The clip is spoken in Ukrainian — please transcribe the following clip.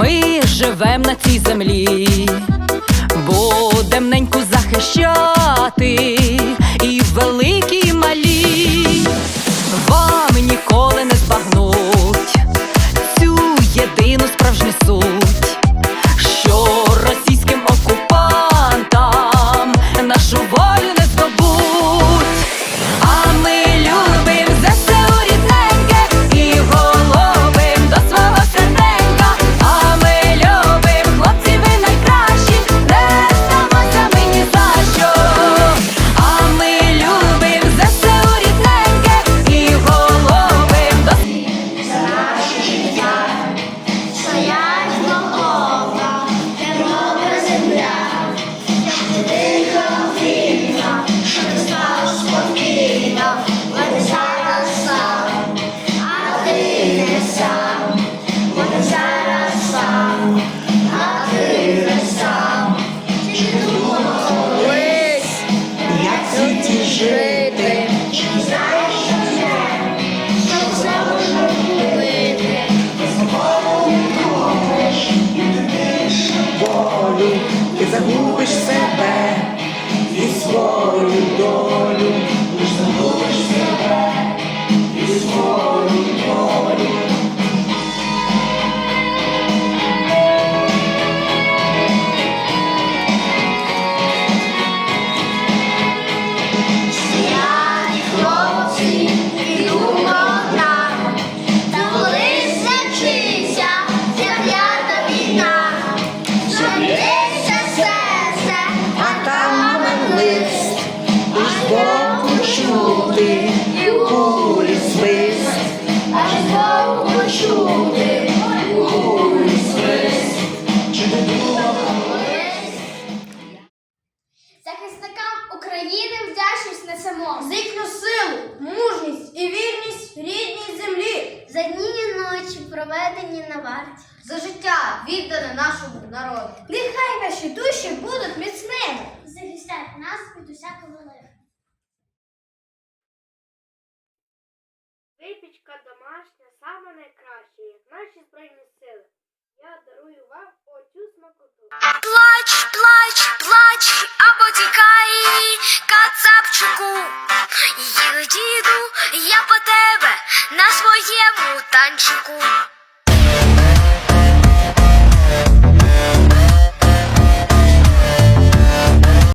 ми живем на цій землі, будем неньку захищати. України вдячність на За їхню силу, мужність і вірність рідній землі. За дні і ночі проведені на варті. За життя віддане нашому народу. Нехай наші душі будуть міцними. Захистять нас від усякого лиха. Випічка домашня саме найкраща, наші збройні сили. Я дарую вам оцю смакоту. Плач, плач, плач. і діду, я по тебе на своєму танчику.